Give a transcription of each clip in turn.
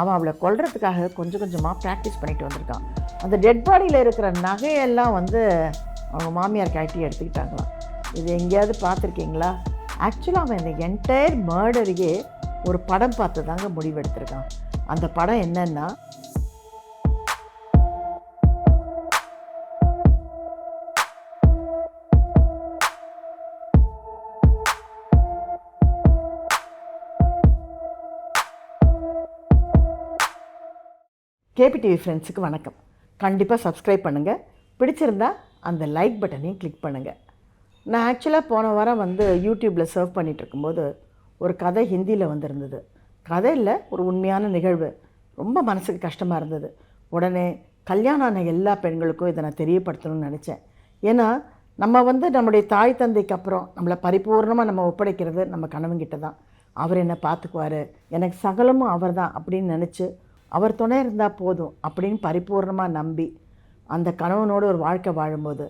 அவன் அவளை கொல்றதுக்காக கொஞ்சம் கொஞ்சமாக ப்ராக்டிஸ் பண்ணிட்டு வந்திருக்கான். அந்த டெட் பாடியில் இருக்கிற நகையெல்லாம் வந்து அவங்க மாமியார் கட்டி எடுத்துக்கிட்டாங்களாம். இது எங்கேயாவது பார்த்துருக்கீங்களா? ஆக்சுவலாக அவன் இந்த என்டையர் மர்டரையே ஒரு படம் பார்த்து தாங்க முடிவெடுத்திருக்கான். அந்த படம் என்னென்னா கேபிடிவி ஃப்ரெண்ட்ஸுக்கு வணக்கம். கண்டிப்பாக சப்ஸ்கிரைப் பண்ணுங்கள் பிடிச்சிருந்தா அந்த லைக் பட்டனையும் கிளிக் பண்ணுங்கள் நான் ஆக்சுவலாக போன வாரம் வந்து யூடியூப்பில் சர்வ் பண்ணிகிட்டு இருக்கும்போது ஒரு கதை ஹிந்தியில் வந்திருந்தது. கதை இல்லை ஒரு உண்மையான நிகழ்வு. ரொம்ப மனசுக்கு கஷ்டமாக இருந்தது. உடனே கல்யாணம் ஆன எல்லா பெண்களுக்கும் இதை நான் தெரியப்படுத்தணும்னு நினச்சேன். ஏன்னா நம்ம வந்து நம்முடைய தாய் தந்தைக்கு அப்புறம் நம்மளை பரிபூர்ணமாக நம்ம ஒப்படைக்கிறது நம்ம கணவன்கிட்ட தான் அவர் என்னை பார்த்துக்குவார். எனக்கு சகலமும் அவர் தான் அப்படின்னு நினச்சி அவர் துணை இருந்தால் போதும் அப்படின்னு பரிபூர்ணமாக நம்பி அந்த கணவனோடு ஒரு வாழ்க்கை வாழும்போது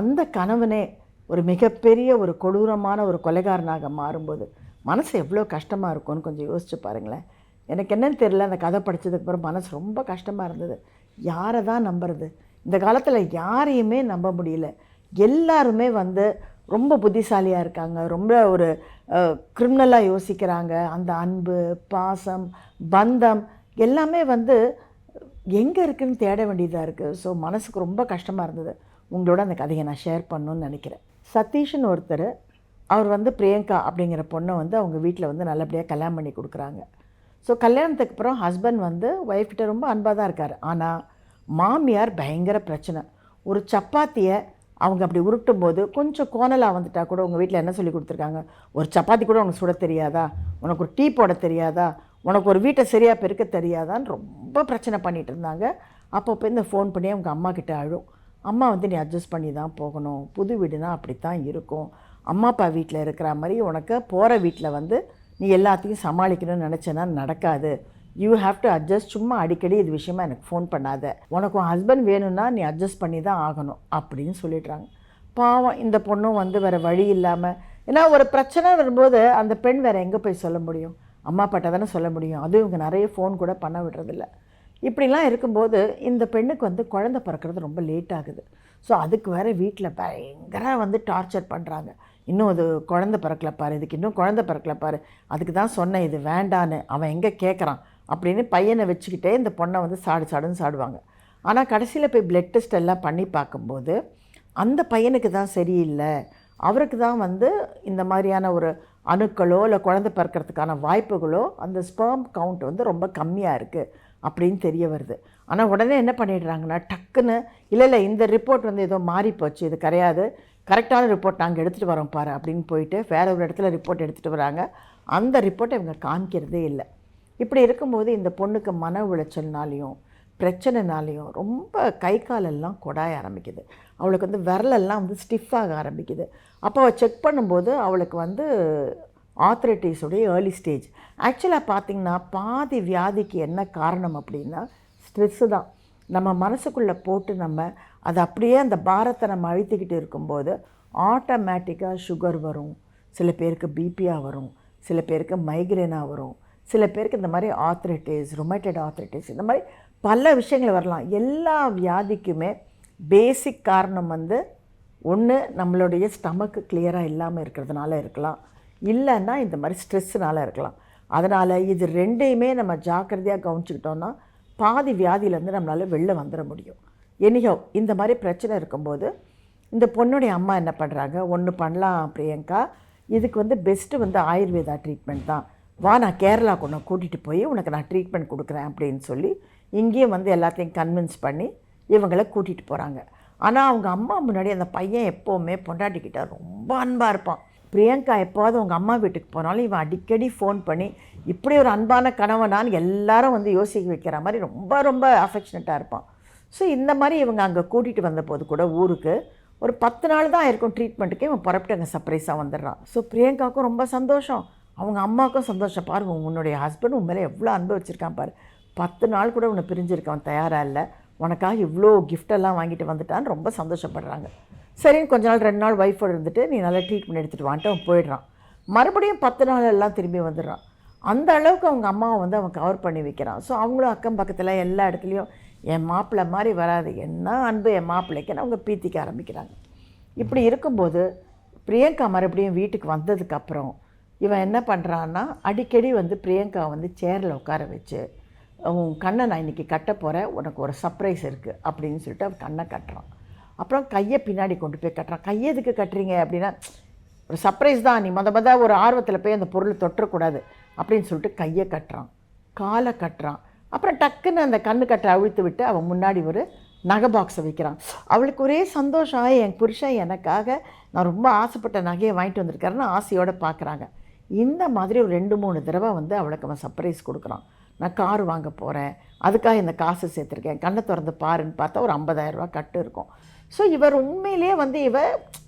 அந்த கணவனே ஒரு மிகப்பெரிய ஒரு கொடூரமான ஒரு கொலைகாரனாக மாறும்போது மனசு எவ்வளோ கஷ்டமாக இருக்கும்னு கொஞ்சம் யோசிச்சு பாருங்களேன். எனக்கு என்னன்னு தெரியல அந்த கதை படித்ததுக்கு அப்புறம் மனசு ரொம்ப கஷ்டமாக இருந்தது. யாரை தான் நம்புறது? இந்த காலத்தில் யாரையுமே நம்ப முடியல. எல்லாருமே வந்து ரொம்ப புத்திசாலியாக இருக்காங்க ரொம்ப ஒரு கிரிமினலாக யோசிக்கிறாங்க. அந்த அன்பு பாசம் பந்தம் எல்லாமே வந்து எங்கே இருக்குன்னு தேட வேண்டியதாக இருக்குது ஸோ மனசுக்கு ரொம்ப கஷ்டமாக இருந்தது. உங்களோட அந்த கதையை நான் ஷேர் பண்ணணும்னு நினைக்கிறேன். சதீஷ்னு ஒருத்தர் அவர் வந்து பிரியங்கா அப்படிங்கிற பொண்ணை வந்து அவங்க வீட்டில் வந்து நல்லபடியாக கல்யாணம் பண்ணி கொடுக்குறாங்க. ஸோ கல்யாணத்துக்கு அப்புறம் ஹஸ்பண்ட் வந்து ஒய்ஃப்கிட்ட ரொம்ப அன்பாக தான் இருக்கார். ஆனால் மாமியார் பயங்கர பிரச்சனை. ஒரு சப்பாத்தியை அவங்க அப்படி உருட்டும் போது கொஞ்சம் கோணலாக வந்துட்டால் கூட உங்கள் வீட்டில் என்ன சொல்லி கொடுத்துருக்காங்க? ஒரு சப்பாத்தி கூட உனக்கு சுட தெரியாதா? உனக்கு ஒரு டீ போட தெரியாதா? உனக்கு ஒரு வீட்டை சரியாக பெருக்க தெரியாதான்னு ரொம்ப பிரச்சனை பண்ணிகிட்டு இருந்தாங்க. அப்பப்போ இந்த ஃபோன் பண்ணி அவங்க அம்மா கிட்ட அழும். அம்மா வந்து நீ அட்ஜஸ்ட் பண்ணி தான் போகணும். புது வீடுனா அப்படி தான் இருக்கும். அம்மா அப்பா வீட்டில் இருக்கிற மாதிரி உனக்கு போகிற வீட்டில் வந்து நீ எல்லாத்தையும் சமாளிக்கணும்னு நினச்சேன்னா நடக்காது. யூ ஹாவ் டு அட்ஜஸ்ட் சும்மா அடிக்கடி இது விஷயமா எனக்கு ஃபோன் பண்ணாத. உனக்கு உன் ஹஸ்பண்ட் வேணும்னா நீ அட்ஜஸ்ட் பண்ணி தான் ஆகணும் அப்படின்னு சொல்லிடுறாங்க. பாவம் இந்த பொண்ணும் வந்து வேறு வழி இல்லாமல் ஏன்னா ஒரு பிரச்சனை வரும்போது அந்த பெண் வேறு எங்கே போய் சொல்ல முடியும்? அம்மா அப்பாட்ட தானே சொல்ல முடியும். அதுவும் இவங்க நிறைய ஃபோன் கூட பண்ண விடுறதில்ல. இப்படிலாம் இருக்கும்போது இந்த பெண்ணுக்கு வந்து குழந்தை பிறக்கிறது ரொம்ப லேட் ஆகுது. ஸோ அதுக்கு வேறு வீட்டில் பயங்கர வந்து டார்ச்சர் பண்ணுறாங்க இன்னும் அது குழந்தை பிறக்கல பாரு இதுக்கு இன்னும் குழந்தை பிறக்கல பாரு அதுக்கு தான் சொன்னேன் இது வேண்டான்னு அவன் எங்கே கேட்குறான் அப்படின்னு பையனை வச்சுக்கிட்டே இந்த பொண்ணை வந்து சாடு சாடுன்னு சாடுவாங்க. ஆனால் கடைசியில் போய் பிளட் டெஸ்ட் எல்லாம் பண்ணி பார்க்கும்போது அந்த பையனுக்கு தான் சரியில்லை. அவருக்கு தான் வந்து இந்த மாதிரியான ஒரு அணுக்களோ இல்லை குழந்தை பிறக்கிறதுக்கான வாய்ப்புகளோ அந்த ஸ்பேம் கவுண்ட் வந்து ரொம்ப கம்மியாக இருக்குது அப்படின்னு தெரிய வருது. ஆனால் உடனே என்ன பண்ணிடுறாங்கன்னா டக்குன்னு இல்லை இல்லை இந்த ரிப்போர்ட் வந்து ஏதோ மாறி போச்சு இது கிடையாது. கரெக்டான ரிப்போர்ட் நாங்கள் எடுத்துகிட்டு வரோம் பாரு அப்படின்னு போயிட்டு வேற ஒரு இடத்துல ரிப்போர்ட் எடுத்துகிட்டு வராங்க. அந்த ரிப்போர்ட்டை இவங்க காமிக்கிறதே இல்லை. இப்படி இருக்கும்போது இந்த பொண்ணுக்கு மன உளைச்சல்னாலையும் பிரச்சனைனாலையும் ரொம்ப கை காலெல்லாம் கொடாய ஆரம்பிக்குது. அவளுக்கு வந்து விரலெல்லாம் வந்து ஸ்டிஃபாக ஆரம்பிக்குது. அப்போ அவள் செக் பண்ணும்போது அவளுக்கு வந்து ஆத்ரட்டிஸுடைய ஏர்லி ஸ்டேஜ் ஆக்சுவலாக பார்த்திங்கன்னா பாதி வியாதிக்கு என்ன காரணம் அப்படின்னா ஸ்ட்ரெஸ்ஸு தான். நம்ம மனசுக்குள்ளே போட்டு நம்ம அதை அப்படியே அந்த பாரத்தை நம்ம அழுத்திக்கிட்டு இருக்கும்போது ஆட்டோமேட்டிக்காக சுகர் வரும். சில பேருக்கு பிபியாக வரும். சில பேருக்கு மைக்ரேனாக வரும். சில பேருக்கு இந்த மாதிரி ஆத்ரைட்டிஸ் ரொமேட்டட் ஆத்ரைட்டிஸ் இந்த மாதிரி பல விஷயங்கள் வரலாம். எல்லா வியாதிக்குமே பேசிக் காரணம் வந்து ஒன்று நம்மளுடைய ஸ்டமக்கு கிளியராக இல்லாமல் இருக்கிறதுனால இருக்கலாம். இல்லைன்னா இந்த மாதிரி ஸ்ட்ரெஸ்ஸுனால இருக்கலாம். அதனால் இது ரெண்டையுமே நம்ம ஜாக்கிரதையாக கவனிச்சுக்கிட்டோன்னா பாதி வியாதியிலேருந்து நம்மளால் வெளில வந்துட முடியும். எனிஹோ இந்த மாதிரி பிரச்சனை இருக்கும்போது இந்த பொண்ணுடைய அம்மா என்ன பண்ணுறாங்க ஒன்று பண்ணலாம் பிரியங்கா. இதுக்கு வந்து பெஸ்ட்டு வந்து ஆயுர்வேதா ட்ரீட்மெண்ட் தான். வா நான் கேரளா கொண்டு கூட்டிகிட்டு போய் உனக்கு நான் ட்ரீட்மெண்ட் கொடுக்குறேன் அப்படின்னு சொல்லி இங்கேயும் வந்து எல்லாத்தையும் கன்வின்ஸ் பண்ணி இவங்களை கூட்டிகிட்டு போகிறாங்க ஆனால் அவங்க அம்மா முன்னாடி அந்த பையன் எப்போவுமே பொண்டாட்டிக்கிட்ட ரொம்ப அன்பாக இருப்பான். பிரியங்கா எப்போவாவது அவங்க அம்மா வீட்டுக்கு போனாலும் இவன் அடிக்கடி ஃபோன் பண்ணி இப்படி ஒரு அன்பான கணவனான்னு எல்லாரும் வந்து யோசிக்க வைக்கிற மாதிரி ரொம்ப ரொம்ப அஃபெக்ஷனட்டாக இருப்பான். ஸோ இந்த மாதிரி இவங்க அங்கே கூட்டிகிட்டு வந்தபோது கூட ஊருக்கு ஒரு பத்து நாள் தான் இருக்கும் ட்ரீட்மெண்ட்டுக்கு இவன் புறப்பட்டு அங்கே சர்ப்ரைஸாக வந்துடுறான். ஸோ பிரியங்காவுக்கும் ரொம்ப சந்தோஷம். அவங்க அம்மாவுக்கும் சந்தோஷம். பாரு உன்னுடைய ஹஸ்பண்ட் உன் மேலே எவ்வளோ அன்பு வச்சுருக்கான் பாரு. பத்து நாள் கூட உன்னை பிரிஞ்சிருக்கான் தயாராக இல்லை. உனக்காக இவ்வளோ கிஃப்டெல்லாம் வாங்கிட்டு வந்துட்டான்னு ரொம்ப சந்தோஷப்படுறாங்க. சரின்னு கொஞ்ச நாள் ரெண்டு நாள் ஒய்ஃபோடு இருந்துட்டு நீ நல்லா ட்ரீட்மெண்ட் எடுத்துகிட்டு வான்ட்டு அவன் போயிடுறான். மறுபடியும் பத்து நாள் எல்லாம் திரும்பி வந்துடுறான். அந்த அளவுக்கு அவங்க அம்மாவை வந்து அவன் கவர் பண்ணி வைக்கிறான். ஸோ அவங்களும் அக்கம் பக்கத்தில் எல்லா இடத்துலையும் என் மாப்பிள்ளை மாதிரி வராது. என்ன அன்பு என் மாப்பிள்ளைக்குன்னு அவங்க பீத்திக்க ஆரம்பிக்கிறாங்க. இப்படி இருக்கும்போது பிரியங்கா மறுபடியும் வீட்டுக்கு வந்ததுக்கப்புறம் இவன் என்ன பண்ணுறான்னா அடிக்கடி வந்து பிரியங்கா வந்து சேரில் உட்கார வச்சு உன் கண்ணை நான் இன்றைக்கி கட்ட போகிறேன் உனக்கு ஒரு சர்ப்ரைஸ் இருக்குது அப்படின்னு சொல்லிட்டு அவன் கண்ணை கட்டுறான். அப்புறம் கையை பின்னாடி கொண்டு போய் கட்டுறான். கையை எதுக்கு கட்டுறீங்க? அப்படின்னா ஒரு சர்ப்ரைஸ் தான் நீ மொத மொத ஒரு ஆர்வத்தில் போய் அந்த பொருளை தொற்றக்கூடாது அப்படின்னு சொல்லிட்டு கையை கட்டுறான். காலை கட்டுறான். அப்புறம் டக்குன்னு அந்த கண்ணு கட்டை அவிழ்த்து விட்டு அவன் முன்னாடி ஒரு நகை பாக்ஸை வைக்கிறான். அவளுக்கு ஒரே சந்தோஷம் என் புருஷன் எனக்காக நான் ரொம்ப ஆசைப்பட்ட நகையை வாங்கிட்டு வந்திருக்காருன்னு ஆசையோடு பார்க்குறாங்க இந்த மாதிரி ஒரு ரெண்டு மூணு தடவை வந்து அவளுக்கு அவன் சர்ப்ரைஸ் கொடுக்குறான். நான் கார் வாங்க போகிறேன் அதுக்காக இந்த காசு சேர்த்துருக்கேன். கண்ணை திறந்து பாருன்னு பார்த்தா ஒரு ஐம்பதாயிரரூபா கட்டு இருக்கும். ஸோ இவர் உண்மையிலேயே வந்து இவ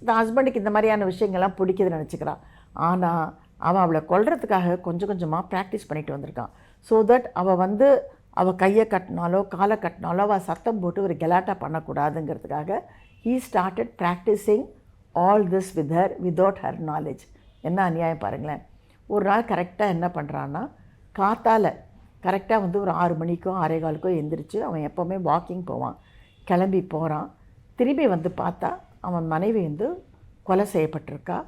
இந்த ஹஸ்பண்டுக்கு இந்த மாதிரியான விஷயங்கள்லாம் பிடிக்குதுன்னு நினச்சிக்கிறான். ஆனால் அவன் அவளை கொல்றதுக்காக கொஞ்சம் கொஞ்சமாக ப்ராக்டிஸ் பண்ணிட்டு வந்திருக்கான். ஸோ தட் அவள் வந்து அவள் கையை கட்டினாலோ காலை கட்டினாலோ அவள் சத்தம் போட்டு ஒரு கெலாட்டா பண்ணக்கூடாதுங்கிறதுக்காக he started practising all this with her without her knowledge என்ன அநியாயம் பாருங்களேன். ஒரு நாள் கரெக்டாக என்ன பண்ணுறான்னா காத்தால் கரெக்டாக வந்து ஒரு ஆறு மணிக்கோ ஆறே காலுக்கோ எந்திரிச்சு அவன் எப்போவுமே வாக்கிங் போவான். கிளம்பி போகிறான் திரும்பி வந்து பார்த்தா அவன் மனைவி வந்து கொலை செய்யப்பட்டிருக்கா.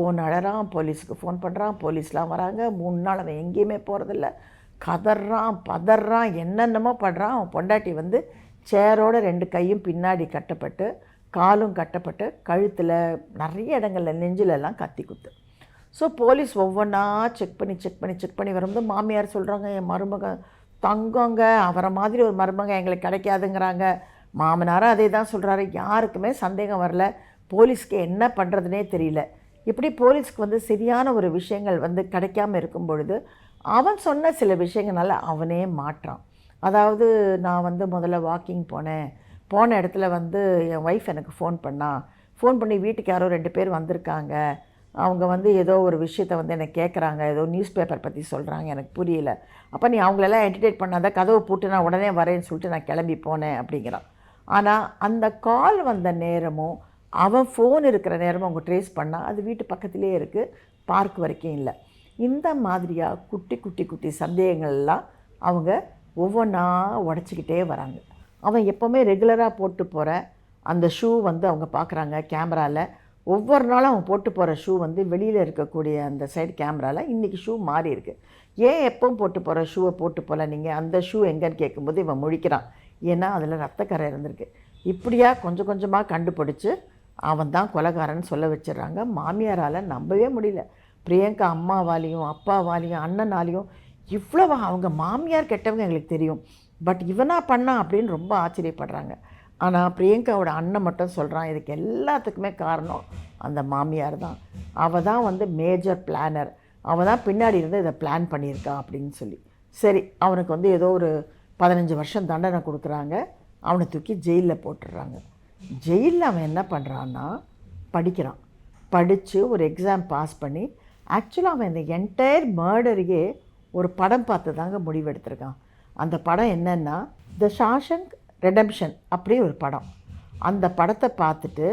ஓன் அழறான் போலீஸுக்கு ஃபோன் பண்ணுறான் போலீஸ்லாம் வராங்க. மூணு நாள் அவன் எங்கேயுமே போகிறதில்ல கதறான் பதறான் என்னென்னமோ படுறான் அவன் பொண்டாட்டி வந்து சேரோட ரெண்டு கையும் பின்னாடி கட்டப்பட்டு காலும் கட்டப்பட்டு கழுத்தில் நிறைய இடங்களில் நெஞ்சிலெல்லாம் கத்தி குத்து. ஸோ போலீஸ் ஒவ்வொன்றா செக் பண்ணி செக் பண்ணி செக் பண்ணி வரும்போது மாமியார் சொல்கிறாங்க என் மருமக தங்கங்க அவரை மாதிரி ஒரு மருமக எங்களுக்கு கிடைக்காதுங்கிறாங்க. மாமனாரும் அதே தான் சொல்கிறாரு யாருக்குமே சந்தேகம் வரல. போலீஸ்க்கு என்ன பண்ணுறதுனே தெரியல. இப்படி போலீஸ்க்கு வந்து சரியான ஒரு விஷயங்கள் வந்து கிடைக்காம இருக்கும் பொழுது அவன் சொன்ன சில விஷயங்கள்னால அவனே மாற்றான். அதாவது நான் வந்து முதல்ல வாக்கிங் போனேன். போன இடத்துல வந்து என் ஒய்ஃப் எனக்கு ஃபோன் பண்ணான் ஃபோன் பண்ணி வீட்டுக்கு யாரோ ரெண்டு பேர் வந்திருக்காங்க. அவங்க வந்து ஏதோ ஒரு விஷயத்த வந்து எனக்கு கேட்குறாங்க ஏதோ நியூஸ் பேப்பர் பற்றி சொல்கிறாங்க எனக்கு புரியல. அப்போ நீ அவங்களெல்லாம் என்டர்டெயின் பண்ணாத கதவை பூட்டு நான் உடனே வரேன்னு சொல்லிட்டு நான் கிளம்பி போனேன் அப்படிங்கிறான். ஆனால் அந்த கால் வந்த நேரமும் அவன் ஃபோன் இருக்கிற நேரமும் அவங்க ட்ரேஸ் பண்ணால் அது வீட்டு பக்கத்துலேயே இருக்குது பார்க் வரைக்கும் இல்லை. இந்த மாதிரியாக குட்டி குட்டி குட்டி சந்தேகங்கள்லாம் அவங்க ஒவ்வொன்றா உடச்சிக்கிட்டே வராங்க. அவன் எப்போவுமே ரெகுலராக போட்டு போகிற அந்த ஷூ வந்து அவங்க பார்க்குறாங்க கேமராவில் ஒவ்வொரு நாளும் அவன் போட்டு போகிற ஷூ வந்து வெளியில் இருக்கக்கூடிய அந்த சைடு கேமராவில் இன்றைக்கி ஷூ மாறி இருக்கு. ஏன் எப்பவும் போட்டு போகிற ஷூவை போட்டு போகல நீங்கள் அந்த ஷூ எங்கேன்னு கேட்கும்போது இவன் முழிக்கிறான். ஏன்னா அதில் ரத்தக்கரை இருந்திருக்கு. இப்படியா கொஞ்சம் கொஞ்சமாக கண்டுபிடிச்சி அவன் தான் கொலகாரன்னு சொல்ல வச்சிடுறாங்க. மாமியாரால் நம்பவே முடியல. பிரியங்கா அம்மாவாலேயும் அப்பாவாலேயும் அண்ணனாலேயும் இவ்வளோ அவங்க மாமியார் கெட்டவங்க எங்களுக்கு தெரியும். பட் இவனா பண்ணா அப்படின்னு ரொம்ப ஆச்சரியப்படுறாங்க. ஆனால் பிரியங்காவோட அண்ணன் மட்டும் சொல்கிறான் இதுக்கு எல்லாத்துக்குமே காரணம் அந்த மாமியார் தான். அவள் தான் வந்து மேஜர் பிளானர் அவள் தான் பின்னாடி இருந்து இதை பிளான் பண்ணியிருக்கா அப்படின்னு சொல்லி. சரி அவனுக்கு வந்து ஏதோ ஒரு பதினஞ்சு வருஷம் தண்டனை கொடுக்குறாங்க. அவனை தூக்கி ஜெயிலில் போட்டுடுறாங்க. ஜெயிலில் அவன் என்ன பண்ணுறான்னா படிக்கிறான். படித்து ஒரு எக்ஸாம் பாஸ் பண்ணி ஆக்சுவலாக அவன் இந்த என்டையர் மர்டரையே ஒரு படம் பார்த்து தாங்க முடிவெடுத்திருக்கான் அந்த படம் என்னென்னா த ஷாஷங்க் ரெடம்ஷன் அப்படி ஒரு படம். அந்த படத்தை பார்த்துட்டு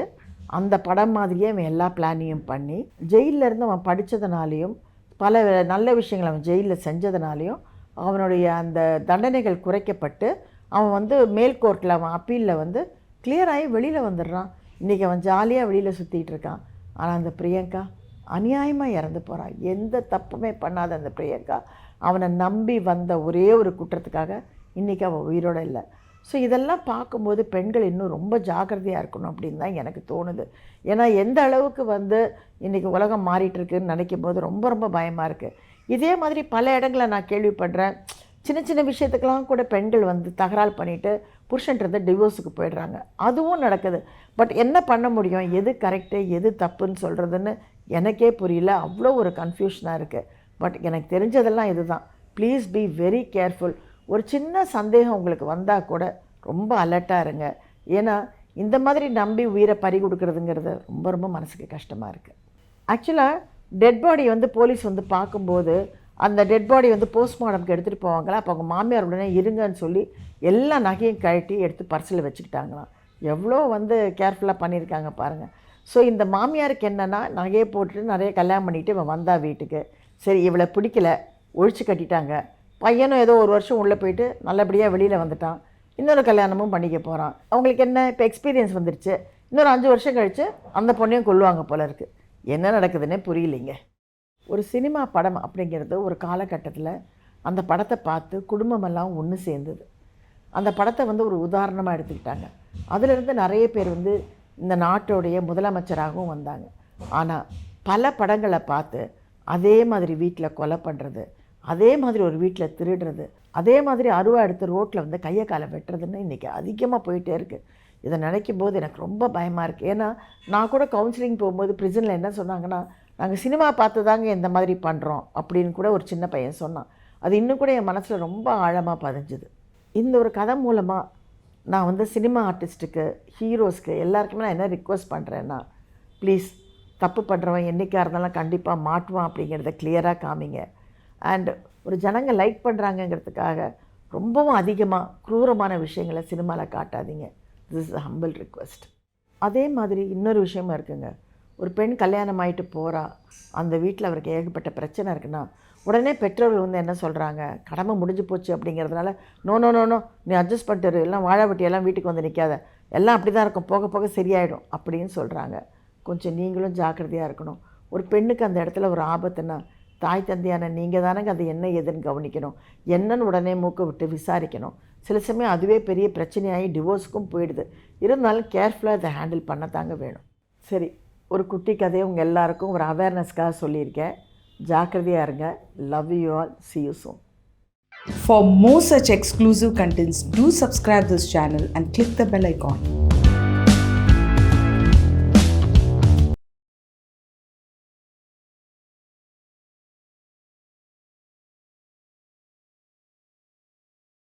அந்த படம் மாதிரியே அவன் எல்லா பிளானையும் பண்ணி ஜெயில்ல இருந்து அவன் படித்ததுனாலையும் பல நல்ல விஷயங்களை அவன் ஜெயிலில் செஞ்சதுனாலையும் அவனுடைய அந்த தண்டனைகள் குறைக்கப்பட்டு அவன் வந்து மேல் கோர்ட்டில் அவன் அப்பீலில் வந்து கிளியராகி வெளியில் வந்துடுறான். இன்றைக்கி அவன் ஜாலியாக வெளியில் சுற்றிட்டு இருக்கான். ஆனால் அந்த பிரியங்கா அநியாயமாக இறந்து போகிறான் எந்த தப்புமே பண்ணாத அந்த பிரியங்கா. அவனை நம்பி வந்த ஒரே ஒரு குற்றத்துக்காக இன்றைக்கி அவன் உயிரோட இல்லை. ஸோ இதெல்லாம் பார்க்கும்போது பெண்கள் இன்னும் ரொம்ப ஜாக்கிரதையாக இருக்கணும் அப்படின்னு தான் எனக்கு தோணுது. ஏன்னா எந்த அளவுக்கு வந்து இன்றைக்கி உலகம் மாறிட்டுருக்குன்னு நினைக்கும் போது ரொம்ப ரொம்ப பயமாக இருக்குது இதே மாதிரி பல இடங்களை நான் கேள்விப்படுறேன். சின்ன சின்ன விஷயத்துக்கெல்லாம் கூட பெண்கள் வந்து தகராறு பண்ணிவிட்டு புருஷன்றது டிவோர்ஸுக்கு போயிடுறாங்க. அதுவும் நடக்குது. பட் என்ன பண்ண முடியும்? எது கரெக்டு எது தப்புன்னு சொல்கிறதுன்னு எனக்கே புரியல. அவ்வளோ ஒரு கன்ஃபியூஷனாக இருக்குது பட் எனக்கு தெரிஞ்சதெல்லாம் இதுதான். ப்ளீஸ் பி வெரி கேர்ஃபுல் ஒரு சின்ன சந்தேகம் உங்களுக்கு வந்தால் கூட ரொம்ப அலர்ட்டாக இருங்க. ஏன்னா இந்த மாதிரி நம்பி உயிரை பறி கொடுக்குறதுங்கிறது ரொம்ப ரொம்ப மனசுக்கு கஷ்டமாக இருக்குது ஆக்சுவலாக டெட் பாடி வந்து போலீஸ் வந்து பார்க்கும்போது அந்த டெட் பாடி வந்து போஸ்ட்மார்ட்டம்க்கு எடுத்துகிட்டு போவாங்களா? அப்போ அவங்க மாமியார் உடனே இருங்கன்னு சொல்லி எல்லா நகையும் கழட்டி எடுத்து பர்சில் வச்சுக்கிட்டாங்களாம். எவ்வளோ வந்து கேர்ஃபுல்லாக பண்ணியிருக்காங்க பாருங்கள் ஸோ இந்த மாமியாருக்கு என்னென்னா நகையை போட்டுட்டு நிறைய கல்யாணம் பண்ணிவிட்டு இவன் வந்தா வீட்டுக்கு. சரி இவளை பிடிக்கல ஒழிச்சு கட்டிட்டாங்க. பையனும் ஏதோ ஒரு வருஷம் உள்ளே போயிட்டு நல்லபடியாக வெளியில் வந்துட்டான். இன்னொரு கல்யாணமும் பண்ணிக்க போகிறான் அவங்களுக்கு என்ன? இப்போ எக்ஸ்பீரியன்ஸ் வந்துருச்சு. இன்னொரு அஞ்சு வருஷம் கழித்து அந்த பொண்ணையும் கொள்ளுவாங்க போல இருக்குது என்ன நடக்குதுன்னே புரியலைங்க. ஒரு சினிமா படம் அப்படிங்கிறது ஒரு காலகட்டத்தில் அந்த படத்தை பார்த்து குடும்பமெல்லாம் ஒன்று சேர்ந்தது. அந்த படத்தை வந்து ஒரு உதாரணமாக எடுத்துக்கிட்டாங்க. அதிலிருந்து நிறைய பேர் வந்து இந்த நாட்டோடைய முதலமைச்சராகவும் வந்தாங்க. ஆனால் பல படங்களை பார்த்து அதே மாதிரி வீட்டில் கொலை பண்ணுறது அதே மாதிரி ஒரு வீட்டில் திருடுறது அதே மாதிரி அருவா எடுத்து ரோட்டில் வந்து கையை காலை வெட்டுறதுன்னு இன்றைக்கி அதிகமாக போயிட்டே இருக்குது இதை நினைக்கும் போது எனக்கு ரொம்ப பயமாக இருக்குது ஏன்னா நான் கூட கவுன்சிலிங் போகும்போது ப்ரிசனில் என்ன சொன்னாங்கன்னா நாங்கள் சினிமா பார்த்து தாங்க இந்த மாதிரி பண்ணுறோம் அப்படின்னு கூட ஒரு சின்ன பையன் சொன்னான். அது இன்னும் கூட என் மனசில் ரொம்ப ஆழமாக பதிஞ்சுது. இந்த ஒரு கதை மூலமாக நான் வந்து சினிமா ஆர்டிஸ்ட்டுக்கு ஹீரோஸ்க்கு எல்லாருக்குமே நான் என்ன ரிக்வெஸ்ட் பண்ணுறேன்னா ப்ளீஸ் தப்பு பண்ணுறவன் என்றைக்காக இருந்தாலும் கண்டிப்பாக மாட்டுவான் அப்படிங்கிறத கிளியராக காமிங்க. அண்ட் ஒரு ஜனங்க லைக் பண்ணுறாங்கங்கிறதுக்காக ரொம்பவும் அதிகமாக க்ரூரமான விஷயங்களை சினிமாவில் காட்டாதீங்க. திஸ் இஸ் ஹம்பிள் ரிக்வெஸ்ட் அதே மாதிரி இன்னொரு விஷயமும் இருக்குங்க. ஒரு பெண் கல்யாணம் ஆகிட்டு போகிறா அந்த வீட்டில் அவருக்கு ஏகப்பட்ட பிரச்சனை இருக்குன்னா உடனே பெற்றோர்கள் வந்து என்ன சொல்கிறாங்க கடமை முடிஞ்சு போச்சு அப்படிங்கிறதுனால நோ நோ நோ நோ நீ அட்ஜஸ்ட் பண்ணிட்டு எல்லாம் வாழை எல்லாம் வீட்டுக்கு வந்து நிற்காத எல்லாம் அப்படி தான் இருக்கும். போக போக சரியாயிடும். அப்படின்னு சொல்கிறாங்க கொஞ்சம் நீங்களும் ஜாக்கிரதையாக இருக்கணும். ஒரு பெண்ணுக்கு அந்த இடத்துல ஒரு ஆபத்துன்னா தாய் தந்தையான நீங்கள் தானங்க அது என்ன ஏதுன்னு கவனிக்கணும். என்னன்னு உடனே மூக்க விட்டு விசாரிக்கணும். சில சமயம் அதுவே பெரிய பிரச்சனையாகி டிவோர்ஸுக்கும் போயிடுது. இருந்தாலும் கேர்ஃபுல்லாக இதை ஹேண்டில் பண்ணத்தாங்க வேணும். சரி ஒரு குட்டி கதையை உங்கள் எல்லாருக்கும் ஒரு அவேர்னஸ்க்காக சொல்லியிருக்கேன். ஜாக்கிரதையாக இருங்க. Love you all see you soon. For more such exclusive contents, do subscribe this channel and click the bell icon.